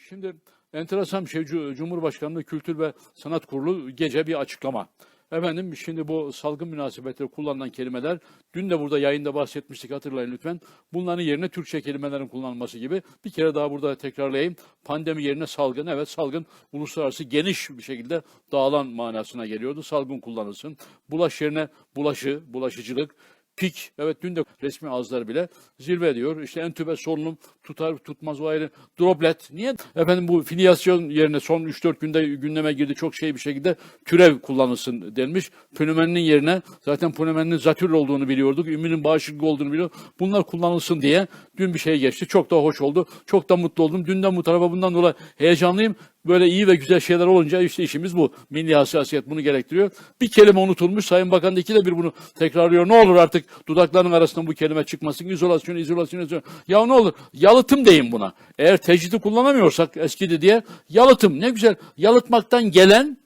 Şimdi enteresan bir şey Cu- Cumhurbaşkanlığı Kültür ve Sanat Kurulu gece bir açıklama. Efendim şimdi bu salgın münasebetleri kullanılan kelimeler dün de burada yayında bahsetmiştik hatırlayın lütfen. Bunların yerine Türkçe kelimelerin kullanılması gibi bir kere daha burada tekrarlayayım. Pandemi yerine salgın evet salgın uluslararası geniş bir şekilde dağılan manasına geliyordu. Salgın kullanılsın. Bulaş yerine bulaşı, bulaşıcılık, pik, evet dün de resmi ağızlar bile zirve ediyor. İşte entübe solunum tutar tutmaz o ayrı. Droplet. Niye? Efendim bu filyasyon yerine son 3-4 günde gündeme girdi çok şey bir şekilde türev kullanılsın denmiş. Pnömeninin yerine zaten pnömeninin zatürre olduğunu biliyorduk. Üminin bağışıklık olduğunu biliyorduk. Bunlar kullanılsın diye dün bir şey geçti. Çok da hoş oldu. Çok da mutlu oldum. Dünden bu tarafa bundan dolayı heyecanlıyım. Böyle iyi ve güzel şeyler olunca işte işimiz bu. Milli hassasiyet bunu gerektiriyor. Bir kelime unutulmuş. Sayın Bakan da ikide bir bunu tekrarlıyor. Ne olur artık dudaklarının arasından bu kelime çıkmasın. İzolasyon, izolasyon, izolasyon. Ya ne olur yalıtım deyin buna. Eğer tecridi kullanamıyorsak eskidi diye yalıtım. Ne güzel. Yalıtmaktan gelen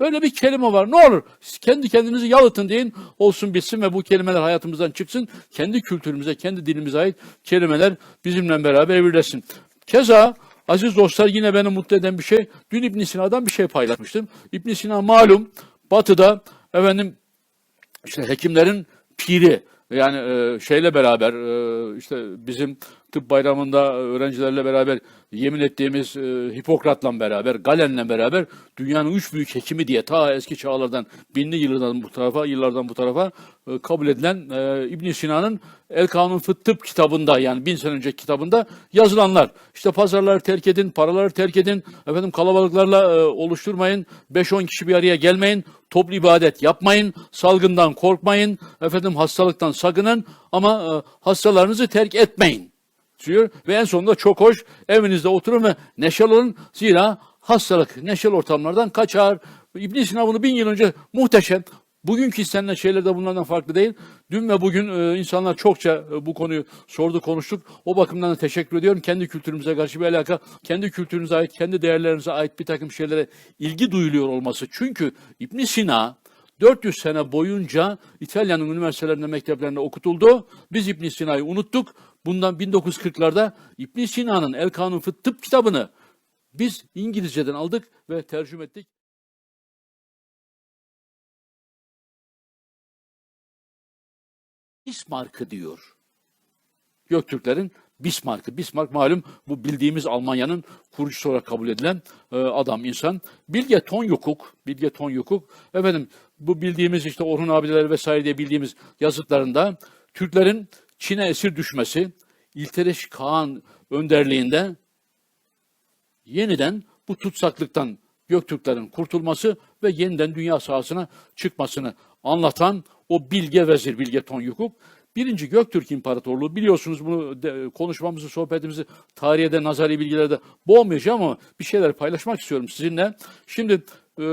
Böyle bir kelime var. Ne olur siz kendi kendinizi yalıtın deyin olsun bitsin ve bu kelimeler hayatımızdan çıksın. Kendi kültürümüze, kendi dilimize ait kelimeler bizimle beraber birleşsin. Keza aziz dostlar yine beni mutlu eden bir şey. Dün İbn Sina'dan bir şey paylaşmıştım. İbn Sina malum batıda efendim işte hekimlerin piri yani e, şeyle beraber e, işte bizim tıp bayramında öğrencilerle beraber yemin ettiğimiz e, Hipokrat'la beraber Galen'le beraber dünyanın üç büyük hekimi diye ta eski çağlardan binli yıllardan bu tarafa yıllardan bu tarafa e, kabul edilen e, İbn Sina'nın El Kanun Fıt Tıp kitabında yani bin sene önceki kitabında yazılanlar. İşte pazarları terk edin, paraları terk edin, efendim kalabalıklarla e, oluşturmayın, 5-10 kişi bir araya gelmeyin, toplu ibadet yapmayın, salgından korkmayın, efendim hastalıktan sakının ama e, hastalarınızı terk etmeyin diyor. Ve en sonunda çok hoş evinizde oturun ve neşeli olun. Zira hastalık neşeli ortamlardan kaçar. İbn Sina bunu bin yıl önce muhteşem. Bugünkü istenilen şeyler de bunlardan farklı değil. Dün ve bugün e, insanlar çokça e, bu konuyu sordu, konuştuk. O bakımdan da teşekkür ediyorum. Kendi kültürümüze karşı bir alaka, kendi kültürünüze ait, kendi değerlerinize ait bir takım şeylere ilgi duyuluyor olması. Çünkü İbn Sina 400 sene boyunca İtalya'nın üniversitelerinde, mekteplerinde okutuldu. Biz İbn Sina'yı unuttuk. Bundan 1940'larda İbn Sina'nın El Kanun Fıt Tıp kitabını biz İngilizceden aldık ve tercüme ettik. Bismarck'ı diyor. Göktürklerin Bismarck'ı. Bismarck malum bu bildiğimiz Almanya'nın kurucusu olarak kabul edilen e, adam, insan. Bilge Tonyukuk, Bilge Tonyukuk, efendim bu bildiğimiz işte Orhun abileri vesaire diye bildiğimiz yazıtlarında Türklerin Çin'e esir düşmesi, İltereş Kağan önderliğinde yeniden bu tutsaklıktan Göktürklerin kurtulması ve yeniden dünya sahasına çıkmasını anlatan o bilge vezir Bilge Tonyukuk. Birinci Göktürk İmparatorluğu biliyorsunuz bunu de, konuşmamızı, sohbetimizi tarihe nazari bilgilerde boğmayacağım ama bir şeyler paylaşmak istiyorum sizinle. Şimdi e,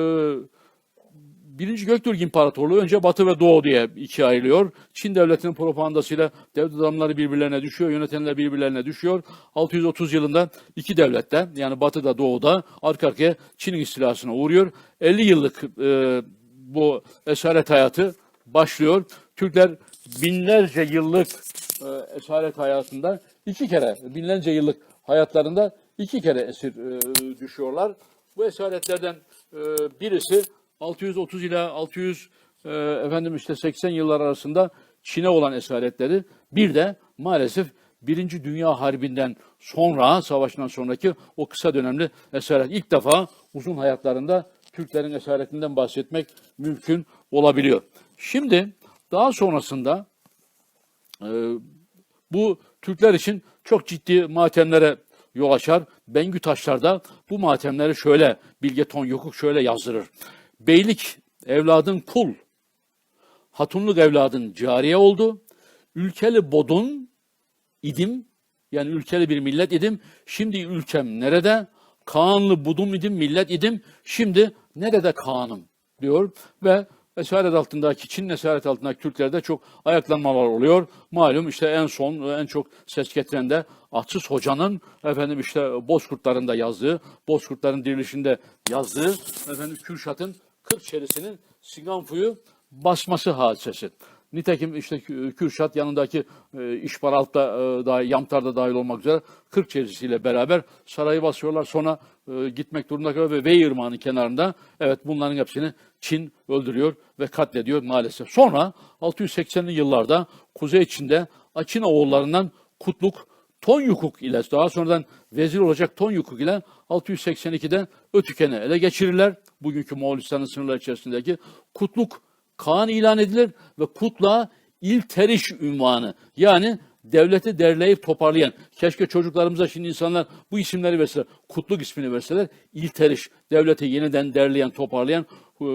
Birinci Göktürk İmparatorluğu önce Batı ve Doğu diye ikiye ayrılıyor. Çin devletinin propagandasıyla devlet adamları birbirlerine düşüyor, yönetenler birbirlerine düşüyor. 630 yılında iki devlette yani Batı'da Doğu'da arka arkaya Çin'in istilasına uğruyor. 50 yıllık e, bu esaret hayatı başlıyor. Türkler binlerce yıllık e, esaret hayatında iki kere, binlerce yıllık hayatlarında iki kere esir e, düşüyorlar. Bu esaretlerden e, birisi 630 ila 600 e, efendim işte 80 yıllar arasında Çin'e olan esaretleri. Bir de maalesef Birinci Dünya Harbi'nden sonra, savaştan sonraki o kısa dönemli esaret. İlk defa uzun hayatlarında Türklerin esaretinden bahsetmek mümkün olabiliyor. Şimdi daha sonrasında e, bu Türkler için çok ciddi matemlere yol açar. Bengü Taşlar'da bu matemleri şöyle Bilge Tonyokuk şöyle yazdırır. Beylik evladın kul, hatunluk evladın cariye oldu. Ülkeli bodun idim, yani ülkeli bir millet idim. Şimdi ülkem nerede? Kaanlı budum idim, millet idim. Şimdi nerede Kaan'ım diyor ve esaret altındaki, Çin esaret altındaki Türklerde çok ayaklanmalar oluyor. Malum işte en son, en çok ses getiren de Atsız Hoca'nın efendim işte Bozkurtların da yazdığı, Bozkurtların dirilişinde yazdığı efendim Kürşat'ın Kırkçelisinin Singanfu'yu basması hadisesi. Nitekim işte Kü- Kürşat yanındaki e, İşbaralt'ta e, dahil, Yamtar'da dahil olmak üzere 40 çevresiyle beraber sarayı basıyorlar. Sonra e, gitmek durumunda kalıyor ve Vey Irmağı'nın kenarında evet bunların hepsini Çin öldürüyor ve katlediyor maalesef. Sonra 680'li yıllarda Kuzey Çin'de Açina oğullarından Kutluk Tonyukuk ile daha sonradan vezir olacak Tonyukuk ile 682'de Ötüken'i ele geçirirler. Bugünkü Moğolistan'ın sınırları içerisindeki Kutluk Kağan ilan edilir ve Kutluğa İlteriş ünvanı yani devleti derleyip toparlayan. Keşke çocuklarımıza şimdi insanlar bu isimleri verseler. Kutluk ismini verseler. İlteriş devleti yeniden derleyen, toparlayan e,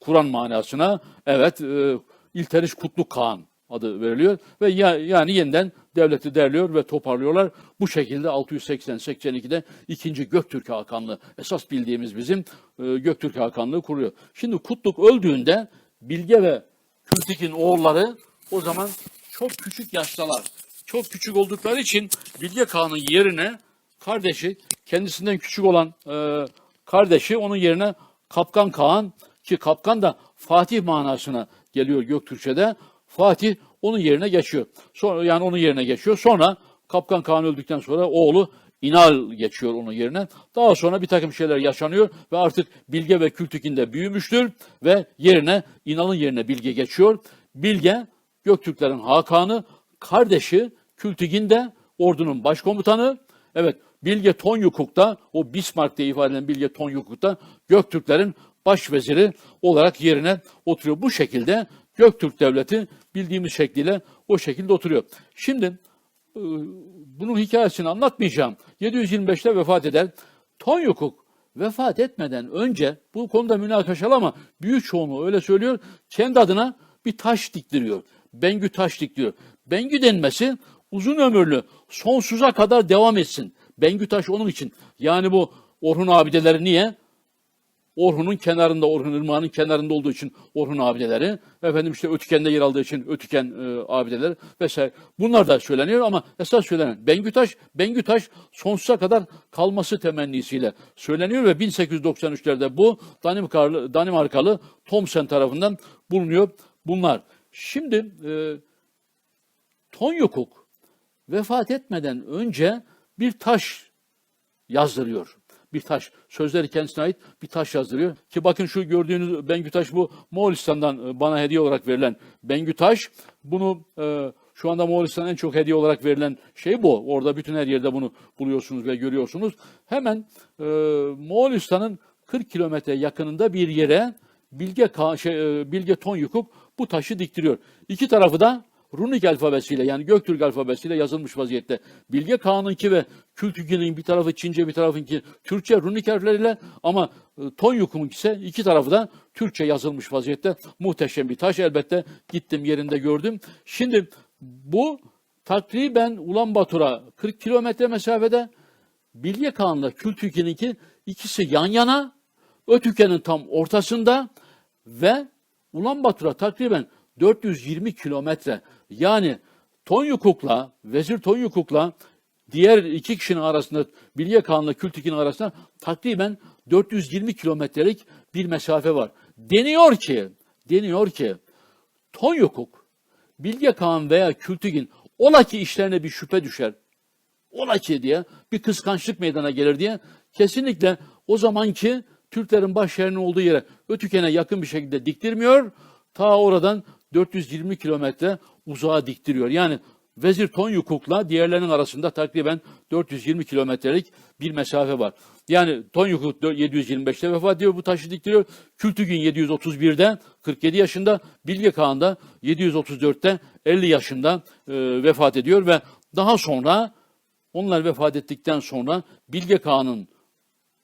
Kur'an manasına evet e, İlteriş Kutluk Kağan adı veriliyor ve ya, yani yeniden devleti derliyor ve toparlıyorlar. Bu şekilde 680-82'de 2. Göktürk Hakanlığı esas bildiğimiz bizim e, Göktürk Hakanlığı kuruyor. Şimdi Kutluk öldüğünde Bilge ve Kültik'in oğulları o zaman çok küçük yaştalar. Çok küçük oldukları için Bilge Kağan'ın yerine kardeşi kendisinden küçük olan e, kardeşi onun yerine Kapkan Kağan ki Kapkan da Fatih manasına geliyor Göktürkçe'de. Fatih onun yerine geçiyor. Sonra yani onun yerine geçiyor. Sonra Kapkan Kağan öldükten sonra oğlu İnal geçiyor onun yerine. Daha sonra bir takım şeyler yaşanıyor ve artık Bilge ve Kültük'ün de büyümüştür ve yerine İnal'ın yerine Bilge geçiyor. Bilge Göktürklerin Hakan'ı, kardeşi Kültük'ün de ordunun başkomutanı. Evet Bilge Tonyukuk'ta o Bismarck diye ifade edilen Bilge Tonyukuk'ta Göktürklerin başveziri olarak yerine oturuyor. Bu şekilde Göktürk Devleti bildiğimiz şekliyle o şekilde oturuyor. Şimdi e, bunun hikayesini anlatmayacağım. 725'te vefat eder. Tonyukuk vefat etmeden önce bu konuda münakaşalı ama büyük çoğunluğu öyle söylüyor. Kendi adına bir taş diktiriyor. Bengü taş diktiriyor. Bengü denmesi uzun ömürlü, sonsuza kadar devam etsin. Bengü taş onun için. Yani bu Orhun abideleri niye? Orhun'un kenarında, Orhun Irmağı'nın kenarında olduğu için Orhun abideleri, efendim işte Ötüken'de yer aldığı için Ötüken e, abideleri vesaire. Bunlar da söyleniyor ama esas söylenen Bengütaş, Bengütaş sonsuza kadar kalması temennisiyle söyleniyor ve 1893'lerde bu Danimarkalı, Danimarkalı Thomsen tarafından bulunuyor bunlar. Şimdi e, Tonyukuk vefat etmeden önce bir taş yazdırıyor. Bir taş. Sözleri kendisine ait bir taş yazdırıyor. Ki bakın şu gördüğünüz Bengü taş bu Moğolistan'dan e, bana hediye olarak verilen Bengü taş. Bunu e, şu anda Moğolistan'ın en çok hediye olarak verilen şey bu. Orada bütün her yerde bunu buluyorsunuz ve görüyorsunuz. Hemen e, Moğolistan'ın 40 kilometre yakınında bir yere Bilge, Ka- şey, e, Bilge Tonyukuk bu taşı diktiriyor. İki tarafı da Runik alfabesiyle yani Göktürk alfabesiyle yazılmış vaziyette. Bilge Kağan'ınki ve Kültük'ünün bir tarafı Çince bir tarafınki Türkçe runik harfleriyle ama e, Tonyuk'un ise iki tarafı da Türkçe yazılmış vaziyette. Muhteşem bir taş elbette gittim yerinde gördüm. Şimdi bu takriben Ulan Batur'a 40 kilometre mesafede Bilge Kağan'la Kültük'ününki ikisi yan yana Ötüken'in tam ortasında ve Ulan Batur'a takriben 420 kilometre yani Tonyukuk'la, Vezir Tonyukuk'la diğer iki kişinin arasında Bilge Kağan'la Kültik'in arasında takriben 420 kilometrelik bir mesafe var. Deniyor ki, deniyor ki Tonyukuk, Bilge Kağan veya Kültik'in ola ki işlerine bir şüphe düşer. Ola ki diye bir kıskançlık meydana gelir diye kesinlikle o zamanki Türklerin baş yerinin olduğu yere Ötüken'e yakın bir şekilde diktirmiyor. Ta oradan 420 kilometre uzağa diktiriyor. Yani Vezir Tonyukuk'la diğerlerinin arasında takriben 420 kilometrelik bir mesafe var. Yani Tonyukuk 725'te vefat ediyor, bu taşı diktiriyor. Kültügün 731'de 47 yaşında, Bilge Kağan da 734'te 50 yaşında e, vefat ediyor ve daha sonra onlar vefat ettikten sonra Bilge Kağan'ın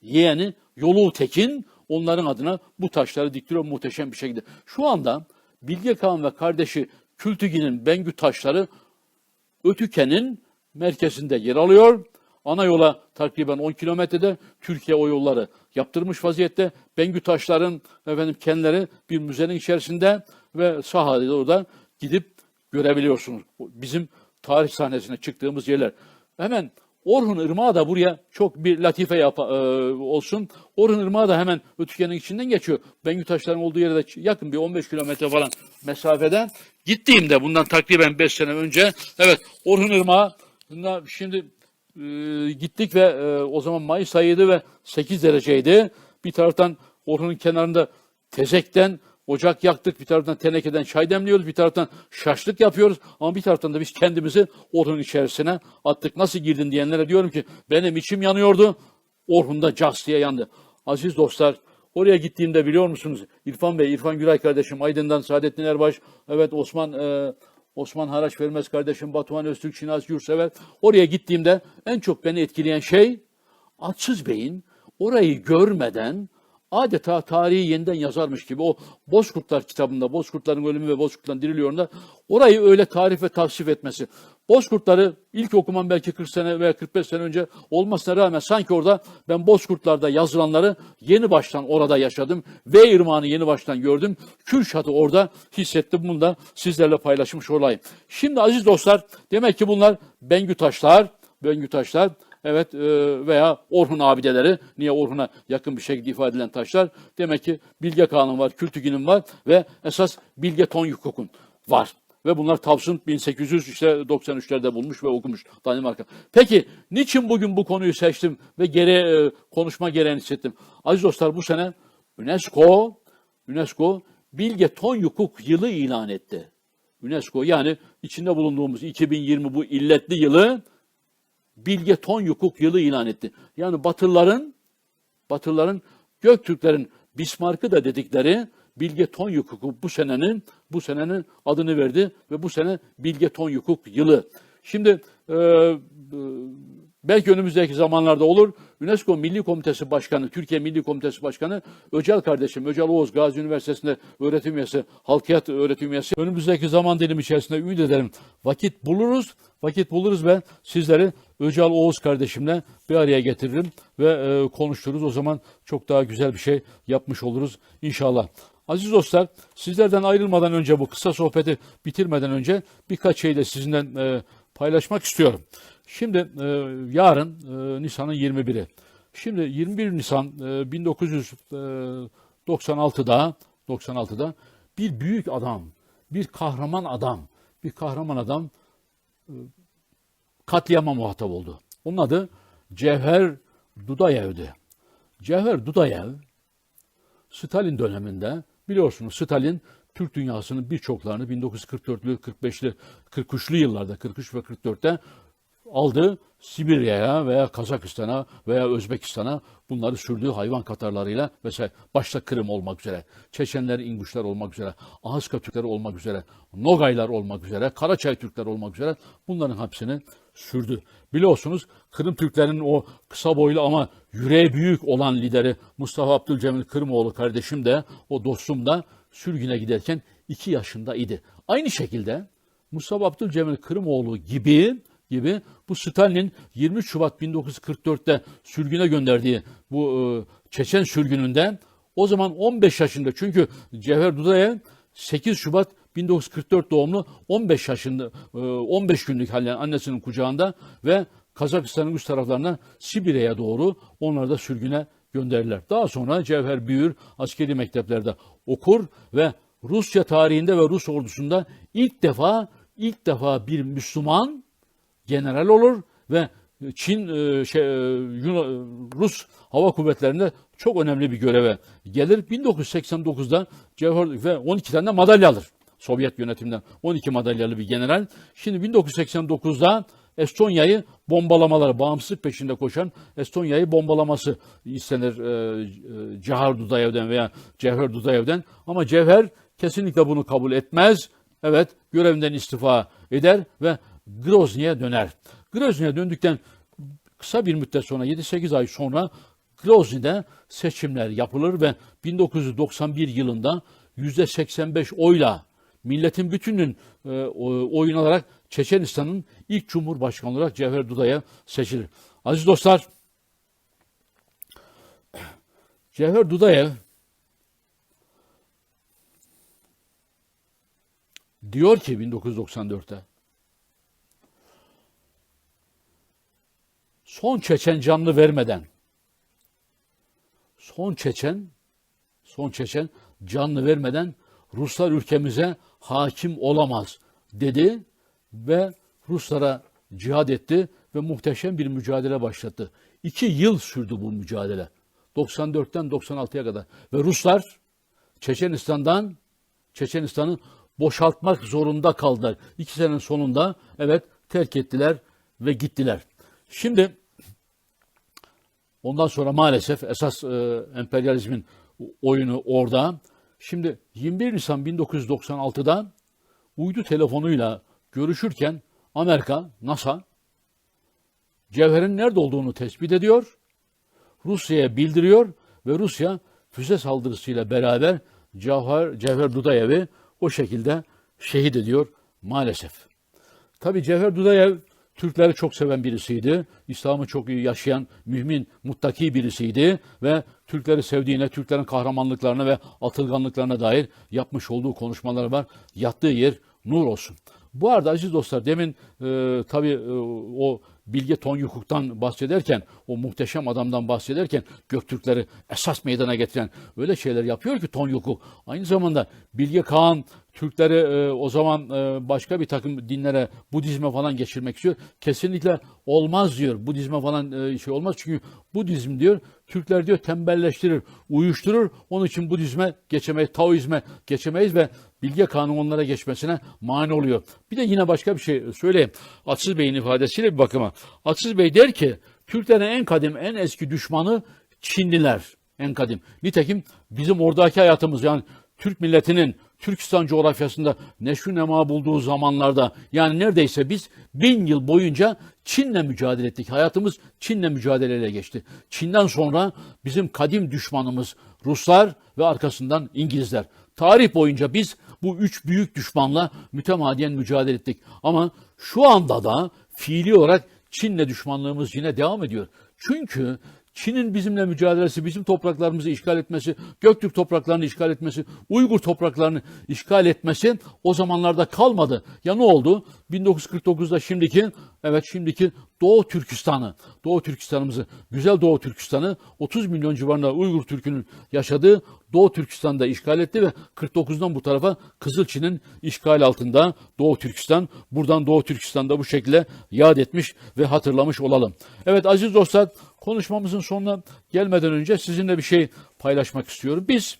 yeğeni Yolu Tekin onların adına bu taşları diktiriyor muhteşem bir şekilde. Şu anda Bilge Kağan ve kardeşi Kültügin'in Bengü taşları Ötüken'in merkezinde yer alıyor. Ana yola takriben 10 kilometrede Türkiye o yolları yaptırmış vaziyette. Bengü taşların efendim kendileri bir müzenin içerisinde ve sahada orada gidip görebiliyorsunuz. Bizim tarih sahnesine çıktığımız yerler. Hemen Orhun Irmağı da buraya çok bir latife yap, e, olsun. Orhun Irmağı da hemen Ötüken'in içinden geçiyor. Bengü Taşlar'ın olduğu yere de yakın bir 15 kilometre falan mesafede. Gittiğimde bundan takriben 5 sene önce evet Orhun Irmağı'na şimdi e, gittik ve e, o zaman Mayıs ayıydı ve 8 dereceydi. Bir taraftan Orhun'un kenarında tezekten ocak yaktık, bir taraftan tenekeden çay demliyoruz, bir taraftan şaşlık yapıyoruz ama bir taraftan da biz kendimizi Orhun içerisine attık. Nasıl girdin diyenlere diyorum ki benim içim yanıyordu, Orhun'da cas diye yandı. Aziz dostlar, oraya gittiğimde biliyor musunuz? İrfan Bey, İrfan Güray kardeşim, Aydın'dan Saadettin Erbaş, evet Osman e, Osman Haraç Vermez kardeşim, Batuhan Öztürk, Şinasi Yurtsever. Oraya gittiğimde en çok beni etkileyen şey Atsız Bey'in orayı görmeden adeta tarihi yeniden yazarmış gibi o Bozkurtlar kitabında, Bozkurtların ölümü ve Bozkurtların diriliyorunda orayı öyle tarif ve tavsif etmesi. Bozkurtları ilk okumam belki 40 sene veya 45 sene önce olmasına rağmen sanki orada ben Bozkurtlar'da yazılanları yeni baştan orada yaşadım. Ve Irmağı'nı yeni baştan gördüm. Kürşat'ı orada hissettim. Bunu da sizlerle paylaşmış olayım. Şimdi aziz dostlar demek ki bunlar Bengü Taşlar, Bengü Taşlar Evet e, veya Orhun abideleri. Niye Orhun'a yakın bir şekilde ifade edilen taşlar? Demek ki Bilge Kağan'ın var, Kültügin'in var ve esas Bilge Tonyukok'un var. Ve bunlar Tavsın 1893'lerde bulmuş ve okumuş Danimarka. Peki niçin bugün bu konuyu seçtim ve geri e, konuşma gereğini hissettim? Aziz dostlar bu sene UNESCO UNESCO Bilge Tonyukuk yılı ilan etti. UNESCO yani içinde bulunduğumuz 2020 bu illetli yılı Bilge Tonyukuk yılı ilan etti. Yani Batılıların Batılıların Göktürklerin Bismarck'ı da dedikleri Bilge Tonyukuk bu senenin bu senenin adını verdi ve bu sene Bilge Tonyukuk yılı. Şimdi e, e, belki önümüzdeki zamanlarda olur. UNESCO Milli Komitesi Başkanı, Türkiye Milli Komitesi Başkanı Öcal kardeşim, Öcal Oğuz Gazi Üniversitesi'nde öğretim üyesi, halkiyat öğretim üyesi. Önümüzdeki zaman dilimi içerisinde ümit ederim. Vakit buluruz, vakit buluruz ve sizleri Öcal Oğuz kardeşimle bir araya getiririm ve e, konuştururuz. O zaman çok daha güzel bir şey yapmış oluruz inşallah. Aziz dostlar, sizlerden ayrılmadan önce bu kısa sohbeti bitirmeden önce birkaç şeyle sizinden e, paylaşmak istiyorum. Şimdi e, yarın e, Nisan'ın 21'i. Şimdi 21 Nisan e, 1996'da 96'da bir büyük adam, bir kahraman adam, bir kahraman adam e, katliama muhatap oldu. Onun adı Cevher Dudayev'di. Cevher Dudayev Stalin döneminde biliyorsunuz Stalin Türk dünyasının birçoklarını 1944'lü, 45'li, 43'lü yıllarda 43 ve 44'te aldı Sibirya'ya veya Kazakistan'a veya Özbekistan'a bunları sürdüğü hayvan katarlarıyla mesela başta Kırım olmak üzere, Çeçenler, İnguşlar olmak üzere, Ahıska Türkleri olmak üzere, Nogaylar olmak üzere, Karaçay Türkler olmak üzere bunların hepsini sürdü. Biliyorsunuz Kırım Türklerinin o kısa boylu ama yüreği büyük olan lideri Mustafa Abdülcemil Kırımoğlu kardeşim de o dostum da sürgüne giderken 2 yaşında idi. Aynı şekilde Mustafa Abdülcemil Kırımoğlu gibi gibi bu Stalin'in 23 Şubat 1944'te sürgüne gönderdiği bu e, Çeçen sürgününden o zaman 15 yaşında çünkü Cevher Dudayev 8 Şubat 1944 doğumlu 15 yaşında 15 günlük halen annesinin kucağında ve Kazakistan'ın üst taraflarına Sibirya'ya doğru onları da sürgüne gönderirler. Daha sonra Cevher büyür, askeri mekteplerde okur ve Rusya tarihinde ve Rus ordusunda ilk defa ilk defa bir Müslüman general olur ve Çin e, şey, e, Rus hava kuvvetlerinde çok önemli bir göreve gelir. 1989'da Cevher ve 12 tane madalya alır. Sovyet yönetiminden 12 madalyalı bir general. Şimdi 1989'da Estonya'yı bombalamaları, bağımsızlık peşinde koşan Estonya'yı bombalaması istenir e, e, Cevher Dudayev'den veya Cevher Dudayev'den. Ama Cevher kesinlikle bunu kabul etmez. Evet, görevinden istifa eder ve Grozny'e döner. Grozny'e döndükten kısa bir müddet sonra 7-8 ay sonra Grozny'de seçimler yapılır ve 1991 yılında %85 oyla milletin bütünün e, oyun alarak Çeçenistan'ın ilk cumhurbaşkanı olarak Cevher Dudaya seçilir. Aziz dostlar, Cevher Dudayev diyor ki 1994'te son Çeçen canlı vermeden son Çeçen son Çeçen canlı vermeden Ruslar ülkemize hakim olamaz dedi ve Ruslara cihad etti ve muhteşem bir mücadele başlattı. İki yıl sürdü bu mücadele. 94'ten 96'ya kadar. Ve Ruslar Çeçenistan'dan Çeçenistan'ı boşaltmak zorunda kaldılar. İki senenin sonunda evet terk ettiler ve gittiler. Şimdi ondan sonra maalesef esas e, emperyalizmin oyunu orada. Şimdi 21 Nisan 1996'da uydu telefonuyla görüşürken Amerika, NASA cevherin nerede olduğunu tespit ediyor. Rusya'ya bildiriyor ve Rusya füze saldırısıyla beraber Cevher, Cevher Dudayev'i o şekilde şehit ediyor maalesef. Tabi Cevher Dudayev Türkleri çok seven birisiydi. İslam'ı çok iyi yaşayan, mümin, muttaki birisiydi ve Türkleri sevdiğine, Türklerin kahramanlıklarına ve atılganlıklarına dair yapmış olduğu konuşmaları var. Yattığı yer nur olsun. Bu arada aziz dostlar demin e, tabii e, o Bilge Tonyukuk'tan bahsederken, o muhteşem adamdan bahsederken Göktürkleri esas meydana getiren öyle şeyler yapıyor ki Tonyukuk. Aynı zamanda Bilge Kağan Türkleri e, o zaman e, başka bir takım dinlere, Budizme falan geçirmek istiyor. Kesinlikle olmaz diyor. Budizme falan e, şey olmaz çünkü Budizm diyor Türkler diyor tembelleştirir, uyuşturur. Onun için Budizme geçemeyiz, Taoizme geçemeyiz ve Bilge Kağan'ın onlara geçmesine mani oluyor. Bir de yine başka bir şey söyleyeyim. Atsız Bey'in ifadesiyle bir bakıma. Atsız Bey der ki Türklerin en kadim, en eski düşmanı Çinliler. En kadim. Nitekim bizim oradaki hayatımız yani Türk milletinin Türkistan coğrafyasında neşru nema bulduğu zamanlarda yani neredeyse biz bin yıl boyunca Çin'le mücadele ettik. Hayatımız Çin'le mücadeleyle geçti. Çin'den sonra bizim kadim düşmanımız Ruslar ve arkasından İngilizler. Tarih boyunca biz bu üç büyük düşmanla mütemadiyen mücadele ettik. Ama şu anda da fiili olarak Çin'le düşmanlığımız yine devam ediyor. Çünkü Çin'in bizimle mücadelesi, bizim topraklarımızı işgal etmesi, Göktürk topraklarını işgal etmesi, Uygur topraklarını işgal etmesi o zamanlarda kalmadı. Ya ne oldu? 1949'da şimdiki, evet şimdiki Doğu Türkistan'ı, Doğu Türkistan'ımızı, güzel Doğu Türkistan'ı 30 milyon civarında Uygur Türk'ünün yaşadığı Doğu Türkistan'da işgal etti ve 49'dan bu tarafa Kızılçin'in işgal altında Doğu Türkistan, buradan Doğu Türkistan'da bu şekilde yad etmiş ve hatırlamış olalım. Evet aziz dostlar konuşmamızın sonuna gelmeden önce sizinle bir şey paylaşmak istiyorum. Biz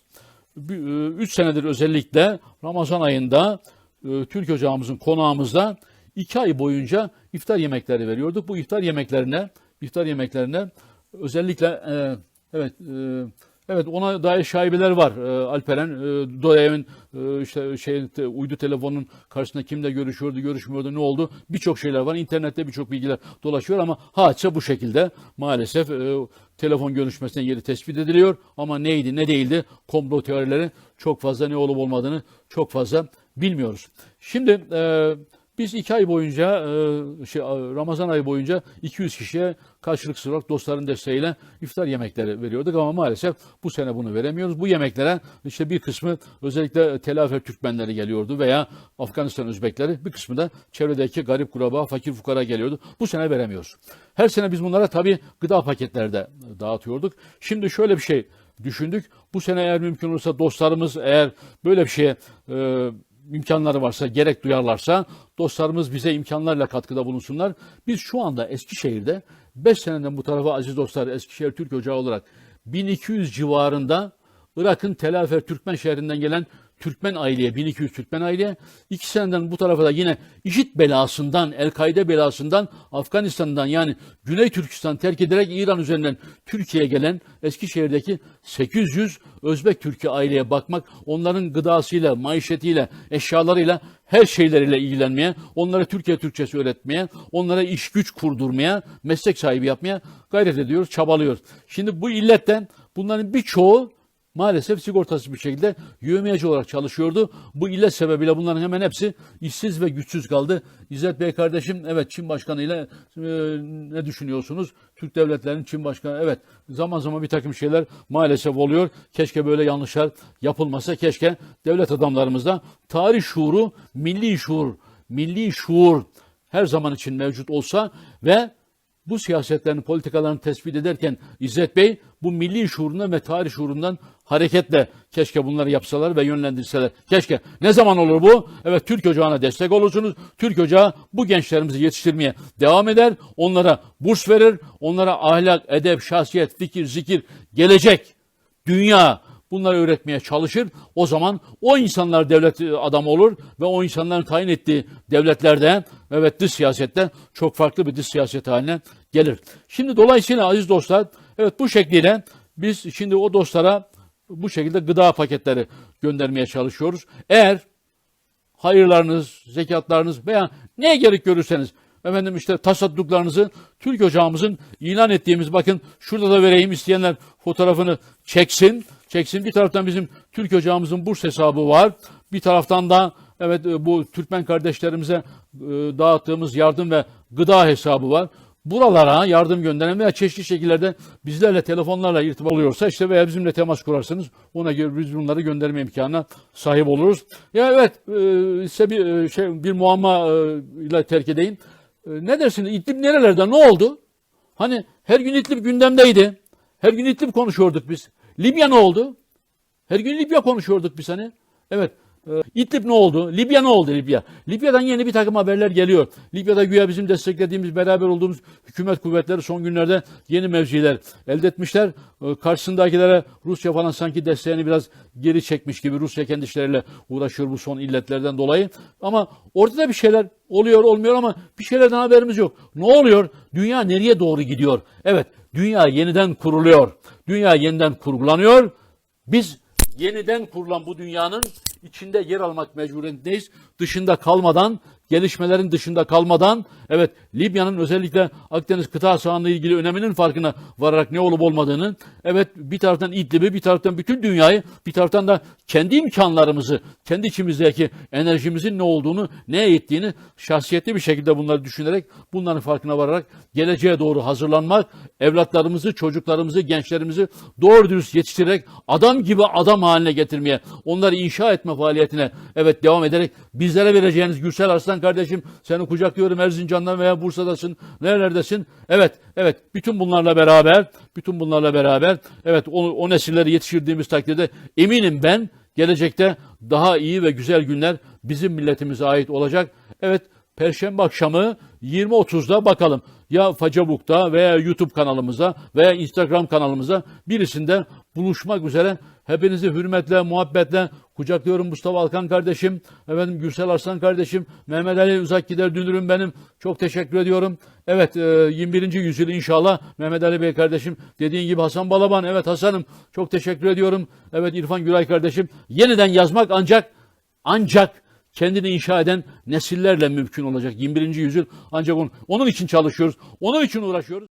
3 senedir özellikle Ramazan ayında e, Türk Ocağımızın konağımızda 2 ay boyunca iftar yemekleri veriyorduk. Bu iftar yemeklerine iftar yemeklerine özellikle e, evet e, Evet ona dair şaibeler var. E, Alperen e, Doyev'in e, işte şey uydu telefonun karşısında kimle görüşüyordu, görüşmüyordu, ne oldu? Birçok şeyler var. İnternette birçok bilgiler dolaşıyor ama hadise bu şekilde maalesef e, telefon görüşmesinden yeri tespit ediliyor ama neydi, ne değildi? Komplo teorileri çok fazla ne olup olmadığını çok fazla bilmiyoruz. Şimdi e, biz iki ay boyunca, e, şey, Ramazan ayı boyunca 200 kişiye karşılıksız olarak dostların desteğiyle iftar yemekleri veriyorduk ama maalesef bu sene bunu veremiyoruz. Bu yemeklere işte bir kısmı özellikle telafer Türkmenleri geliyordu veya Afganistan Özbekleri, bir kısmı da çevredeki garip kuraba, fakir fukara geliyordu. Bu sene veremiyoruz. Her sene biz bunlara tabii gıda paketleri de dağıtıyorduk. Şimdi şöyle bir şey düşündük. Bu sene eğer mümkün olursa dostlarımız eğer böyle bir şeye e, imkanları varsa, gerek duyarlarsa dostlarımız bize imkanlarla katkıda bulunsunlar. Biz şu anda Eskişehir'de 5 seneden bu tarafa aziz dostlar Eskişehir Türk Ocağı olarak 1200 civarında Irak'ın Telafer Türkmen şehrinden gelen Türkmen aileye, 1200 Türkmen aileye, iki seneden bu tarafa da yine işit belasından, El-Kaide belasından, Afganistan'dan yani Güney Türkistan terk ederek İran üzerinden Türkiye'ye gelen Eskişehir'deki 800 Özbek Türk'ü aileye bakmak, onların gıdasıyla, maişetiyle, eşyalarıyla, her şeyleriyle ilgilenmeye, onlara Türkiye Türkçesi öğretmeye, onlara iş güç kurdurmaya, meslek sahibi yapmaya gayret ediyoruz, çabalıyoruz. Şimdi bu illetten bunların birçoğu maalesef sigortasız bir şekilde yövmiyeci olarak çalışıyordu. Bu illet sebebiyle bunların hemen hepsi işsiz ve güçsüz kaldı. İzzet Bey kardeşim evet Çin Başkanı ile e, ne düşünüyorsunuz? Türk devletlerinin Çin Başkanı evet zaman zaman bir takım şeyler maalesef oluyor. Keşke böyle yanlışlar yapılmasa. Keşke devlet adamlarımızda tarih şuuru, milli şuur, milli şuur her zaman için mevcut olsa ve bu siyasetlerin, politikalarını tespit ederken İzzet Bey bu milli şuurundan ve tarih şuurundan hareketle keşke bunları yapsalar ve yönlendirseler. Keşke. Ne zaman olur bu? Evet Türk Ocağı'na destek olursunuz. Türk Ocağı bu gençlerimizi yetiştirmeye devam eder. Onlara burs verir. Onlara ahlak, edep, şahsiyet, fikir, zikir, gelecek, dünya bunları öğretmeye çalışır. O zaman o insanlar devlet e, adamı olur ve o insanların tayin ettiği devletlerde evet dış siyasette çok farklı bir dış siyaset haline gelir. Şimdi dolayısıyla aziz dostlar evet bu şekliyle biz şimdi o dostlara bu şekilde gıda paketleri göndermeye çalışıyoruz. Eğer hayırlarınız, zekatlarınız veya neye gerek görürseniz efendim işte tasadduklarınızı Türk Ocağımızın ilan ettiğimiz bakın şurada da vereyim isteyenler fotoğrafını çeksin. Çeksin. Bir taraftan bizim Türk Ocağımızın burs hesabı var. Bir taraftan da evet e, bu Türkmen kardeşlerimize e, dağıttığımız yardım ve gıda hesabı var. Buralara yardım gönderen veya çeşitli şekillerde bizlerle telefonlarla irtibat oluyorsa işte veya bizimle temas kurarsanız ona göre biz bunları gönderme imkanına sahip oluruz. Ya evet e, size bir e, şey bir muamma ile terk edeyim. Ne dersiniz? İdlib nerelerde? Ne oldu? Hani her gün İdlib gündemdeydi. Her gün İdlib konuşuyorduk biz. Libya ne oldu? Her gün Libya konuşuyorduk biz hani. Evet. e, İdlib ne oldu? Libya ne oldu Libya? Libya'dan yeni bir takım haberler geliyor. Libya'da güya bizim desteklediğimiz, beraber olduğumuz hükümet kuvvetleri son günlerde yeni mevziler elde etmişler. E, Karşısındakilere Rusya falan sanki desteğini biraz geri çekmiş gibi. Rusya kendi işleriyle uğraşıyor bu son illetlerden dolayı. Ama orada da bir şeyler oluyor olmuyor ama bir şeylerden haberimiz yok. Ne oluyor? Dünya nereye doğru gidiyor? Evet, dünya yeniden kuruluyor. Dünya yeniden kurgulanıyor. Biz yeniden kurulan bu dünyanın içinde yer almak mecburiyetindeyiz. Dışında kalmadan, gelişmelerin dışında kalmadan, evet Libya'nın özellikle Akdeniz kıta sahanlığı ilgili öneminin farkına vararak ne olup olmadığını, evet bir taraftan İdlib'i, bir taraftan bütün dünyayı, bir taraftan da kendi imkanlarımızı, kendi içimizdeki enerjimizin ne olduğunu, ne ettiğini şahsiyetli bir şekilde bunları düşünerek, bunların farkına vararak geleceğe doğru hazırlanmak, evlatlarımızı, çocuklarımızı, gençlerimizi doğru dürüst yetiştirerek adam gibi adam haline getirmeye, onları inşa etme faaliyetine evet devam ederek bizlere vereceğiniz Gürsel Arslan kardeşim seni kucaklıyorum Erzincan'dan veya Bursa'dasın, nerelerdesin? Evet, evet bütün bunlarla beraber, bütün bunlarla beraber evet o, o nesilleri yetiştirdiğimiz takdirde eminim ben gelecekte daha iyi ve güzel günler bizim milletimize ait olacak. Evet Perşembe akşamı 20.30'da bakalım ya Facebook'ta veya YouTube kanalımıza veya Instagram kanalımıza birisinde buluşmak üzere hepinizi hürmetle, muhabbetle kucaklıyorum Mustafa Alkan kardeşim, efendim Gürsel Arslan kardeşim, Mehmet Ali Uzak Gider Dünür'üm benim. Çok teşekkür ediyorum. Evet e, 21. yüzyıl inşallah Mehmet Ali Bey kardeşim dediğin gibi Hasan Balaban. Evet Hasan'ım çok teşekkür ediyorum. Evet İrfan Güray kardeşim. Yeniden yazmak ancak ancak kendini inşa eden nesillerle mümkün olacak. 21. yüzyıl ancak onun, onun için çalışıyoruz. Onun için uğraşıyoruz.